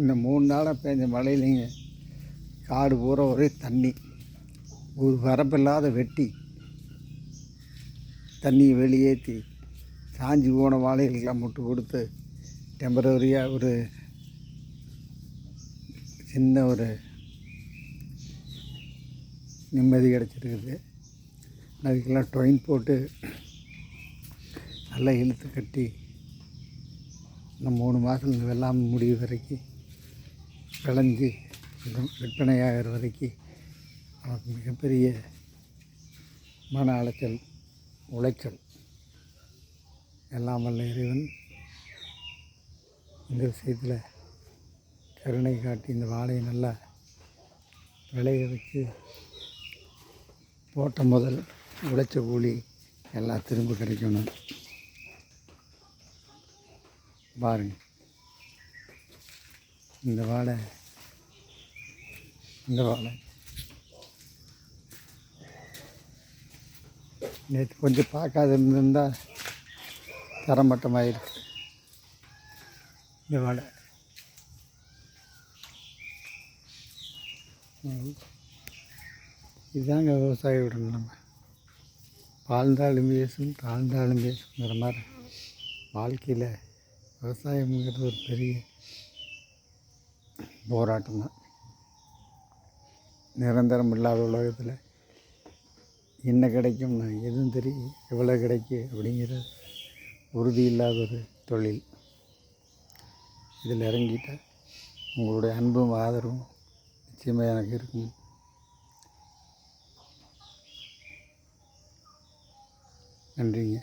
இந்த மூணு நாளாக பெஞ்ச மழையிலைங்க காடு பூரா ஒரே தண்ணி. ஒரு வரப்பில்லாத வெட்டி. தண்ணியை வெளியேற்றி சாஞ்சி போன வாழைகளுக்கெல்லாம் முட்டு கொடுத்து டெம்பரவரியாக ஒரு சின்ன ஒரு நிம்மதி கிடச்சிருக்குது. அதுக்கெல்லாம் டொயின் போட்டு நல்லா இழுத்து கட்டி இன்னும் மூணு மாதம் வெள்ளாமல் வெள்ளாமை முடிவு வரைக்கும் விளைஞ்சு விற்பனையாகிற வரைக்கும் நமக்கு மிகப்பெரிய மன அலைச்சல் உளைச்சல் எல்லாம் வல்ல இறைவன் இந்த விஷயத்தில் கருணை காட்டி இந்த வாழையை நல்லா விளைய வச்சு போட்ட முதல் உழைச்ச கூலி எல்லாம் திரும்ப கிடைக்கணும். பாருங்கள் இந்த வாழை. இந்த வாழை. நேற்று கொஞ்சம் பார்க்காத இருந்திருந்தால் தரமட்டமாயிருக்கு. இந்த வாழை. இதுதாங்க விவசாய விடணும் நம்ம. வாழ்ந்தாலும் பேசும் தாழ்ந்தாலும் பேசுங்கிற மாதிரி. வாழ்க்கையில் விவசாயம்ங்கிறது ஒரு பெரிய போராட்டம் தான் நிரந்தரம் இல்லாத உலகத்தில் என்ன கிடைக்கும்னா எதுவும் தெரியும். எவ்வளோ கிடைக்கு அப்படிங்கிற உறுதி இல்லாத ஒரு தொழில். இதில் இறங்கிட்டால் உங்களுடைய அன்பும் ஆதரவும் நிச்சயமாக எனக்கு இருக்கும். நன்றிங்க.